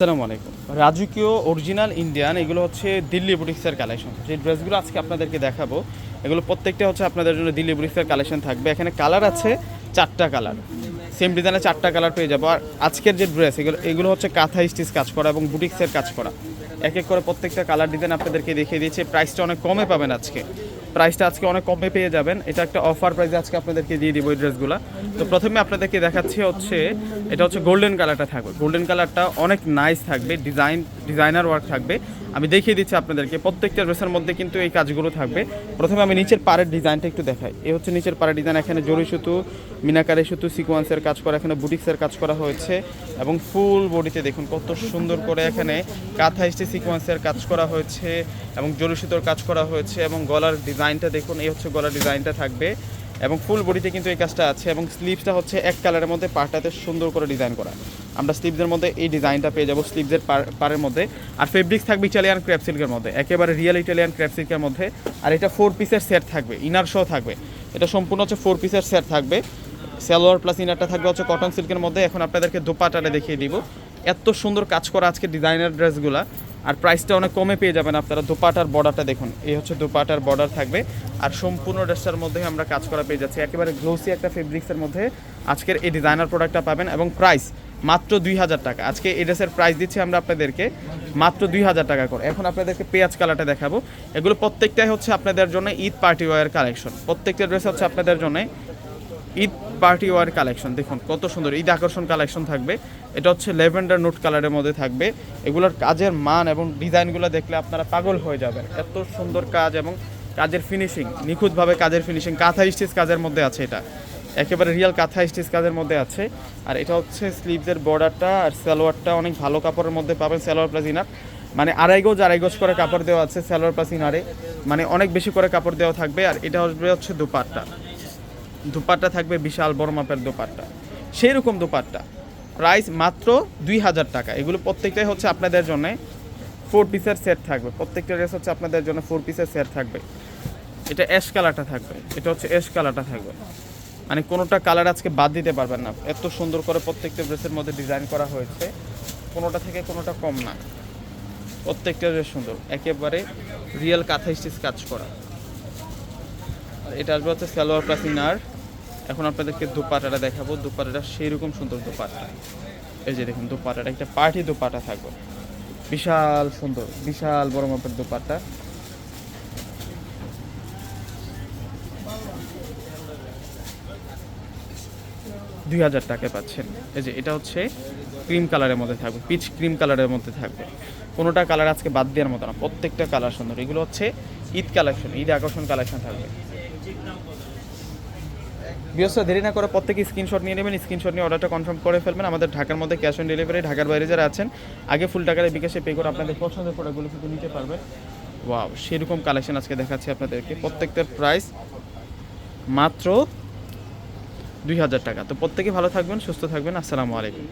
আসসালামু আলাইকুম। রাজকীয় অরিজিনাল ইন্ডিয়ান এগুলো হচ্ছে দিল্লি বুটিক্সের কালেকশন যে ড্রেসগুলো আজকে আপনাদেরকে দেখাবো, এগুলো প্রত্যেকটা হচ্ছে আপনাদের জন্য দিল্লি বুটিক্সের কালেকশন থাকবে। এখানে কালার আছে চারটা কালার সেম ডিজাইনে চারটা কালার পেয়ে যাব। আর আজকের যে ড্রেস এগুলো এগুলো হচ্ছে কাঁথা স্টিচ কাজ করা এবং বুটিক্সের কাজ করা। এক এক করে প্রত্যেকটা কালার ডিজাইন আপনাদেরকে দেখিয়ে দিয়েছে। প্রাইসটা অনেক কমে পাবেন আজকে। প্রাইসটা আজকে অনেক কমে পেয়ে যাবেন। এটা একটা অফার প্রাইসে আজকে আপনাদেরকে দিয়ে দিব এই ড্রেসগুলো। তো প্রথমে আপনাদেরকে দেখাচ্ছি হচ্ছে, এটা হচ্ছে গোল্ডেন কালারটা থাকবে। গোল্ডেন কালারটা অনেক নাইস থাকবে ডিজাইন ডিজাইনার ওয়ার্ক থাকবে। আমি দেখিয়ে দিচ্ছি আপনাদেরকে, প্রত্যেকটা ড্রেসের মধ্যে কিন্তু এই কাজগুলো থাকবে। প্রথমে আমি নিচের পাড়ের ডিজাইনটা একটু দেখাই। এই হচ্ছে নিচের পাড়ের ডিজাইন, এখানে জরি সুতো, মিনাকারে সুতো, সিকোয়েন্সের কাজ করা, এখানে বুটিক্সের কাজ করা হয়েছে এবং ফুল বডিতে দেখুন কত সুন্দর করে এখানে কাঁথা স্টি সিকোয়েন্সের কাজ করা হয়েছে এবং জরি সুতোর কাজ করা হয়েছে এবং গলার ডিজাইনটা দেখুন, এই হচ্ছে গলার ডিজাইনটা থাকবে এবং ফুল বডিতে কিন্তু এই কাজটা আছে এবং স্লিভসটা হচ্ছে এক কালারের মধ্যে পাটাতে সুন্দর করে ডিজাইন করা। আমরা স্লিভসের মধ্যে এই ডিজাইনটা পেয়ে যাব স্লিভসের পারের মধ্যে। আর ফেব্রিক্স থাকবে ইটালিয়ান ক্র্যাপ সিল্কের মধ্যে। একেবারে রিয়েল ইটালিয়ান ক্র্যাপ সিল্কের মধ্যে। আর এটা ফোর পিসের সেট থাকবে ইনার শো থাকবে। এটা সম্পূর্ণ হচ্ছে ফোর পিসের সেট থাকবে। সালোয়ার প্লাস ইনারটা থাকবে হচ্ছে কটন সিল্কের মধ্যে। এখন আপনাদেরকে দোপাটাটা দেখিয়ে দিব। এত সুন্দর কাজ করা আজকে ডিজাইনার ড্রেসগুলা আর প্রাইসটা অনেক কমে পেয়ে যাবেন আপনারা। দোপাটার বর্ডারটা দেখুন। এই হচ্ছে দোপাটার বর্ডার থাকবে। আর সম্পূর্ণ ড্রেসটার মধ্যে আমরা কাজ করা পেয়ে যাচ্ছি। একেবারে গ্লোসি একটা ফেব্রিক্সের মধ্যে আজকের এই ডিজাইনার প্রোডাক্টটা পাবেন। এবং প্রাইস মাত্র দুই হাজার টাকা। আজকে এই ড্রেসের প্রাইস দিচ্ছি আমরা আপনাদেরকে মাত্র দুই হাজার টাকা করে। এখন আপনাদেরকে পেঁয়াজ কালারটা দেখাবো। এগুলো প্রত্যেকটাই হচ্ছে আপনাদের জন্য ঈদ পার্টি ওয়ার কালেকশন প্রত্যেকটা ড্রেস হচ্ছে আপনাদের জন্য ঈদ পার্টি ওয়ার কালেকশন দেখুন, কত সুন্দর ঈদ আকর্ষণ কালেকশন থাকবে। এটা হচ্ছে লেভেন্ডার নোট কালারের মধ্যে থাকবে। এগুলোর কাজের মান এবং ডিজাইনগুলো দেখলে আপনারা পাগল হয়ে যাবেন। এত সুন্দর কাজ এবং কাজের ফিনিশিং নিখুঁতভাবে কাজের ফিনিশিং কাঁথা স্টিচ কাজের মধ্যে আছে এটা। একেবারে রিয়েল কাঁথা স্টিচ কাজের মধ্যে আছে। আর এটা হচ্ছে স্লিভসের বর্ডারটা আর সালোয়ারটা অনেক ভালো কাপড়ের মধ্যে পাবেন, সালোয়ার প্লাস ইনার মানে আড়াই গোজ আড়াই গোজ করে কাপড় দেওয়া আছে সালোয়ার প্লাস ইনারে মানে অনেক বেশি করে কাপড় দেওয়া থাকবে আর এটা আসবে হচ্ছে দুপাট্টা। দুপাট্টা থাকবে বিশাল বড় মাপের দুপাট্টা। সেই রকম দুপাট্টা। প্রাইস মাত্র দুই হাজার টাকা। এগুলো প্রত্যেকটাই হচ্ছে আপনাদের জন্য ফোর পিসের সেট থাকবে। প্রত্যেকটা ড্রেস হচ্ছে আপনাদের জন্য ফোর পিসের সেট থাকবে। এটা অ্যাশ কালারটা থাকবে। এটা হচ্ছে অ্যাশ কালারটা থাকবে। মানে কোনোটা কালার আজকে বাদ দিতে পারবেন না। এত সুন্দর করে প্রত্যেকটা ড্রেসের মধ্যে ডিজাইন করা হয়েছে। কোনোটা থেকে কোনোটা কম না। প্রত্যেকটা ড্রেস সুন্দর। একেবারে রিয়েল কাঁথা স্টিচ কাজ করা। আর এটা আসবে হচ্ছে সালোয়ার প্লাস ইনার এখন আপনাদেরকে দুপাটাটা দেখাবো। দুপাটাটা সেই রকম সুন্দর দুপাটা এই যে দেখুন, দুপাটাটা, একটা পার্টি দুপাটা থাকবে। বিশাল সুন্দর, বিশাল বড় মাপের দুপাটা দুই হাজার টাকায় পাচ্ছেন। এই যে এটা হচ্ছে ক্রিম কালারের মধ্যে থাকবে, পিচ ক্রিম কালারের মধ্যে থাকবে। কোনোটা কালার আজকে বাদ দেওয়ার মতো না, প্রত্যেকটা কালার সুন্দর। এগুলো হচ্ছে ঈদ কালেকশন, ঈদ আকর্ষণ কালেকশন থাকবে। বৃহস্পতি দেরি না করে প্রত্যেকে স্ক্রিনশট নিয়ে নেবেন, স্ক্রিনশট নিয়ে অর্ডারটা কনফার্ম করে ফেলবেন। আমাদের ঢাকার মধ্যে ক্যাশ অন ডেলিভারি, ঢাকার বাইরে যারা আছেন, আগে ফুল টাকার বিকাশে পে করে আপনাদের পছন্দের প্রোডাক্টগুলো কিন্তু নিতে পারবেন। ওয়াও সেরকম কালেকশন আজকে দেখাচ্ছি আপনাদেরকে। প্রত্যেকটার প্রাইস মাত্র দুই হাজার টাকা। তো প্রত্যেকে ভালো থাকবেন সুস্থ থাকবেন। আসসালামু আলাইকুম।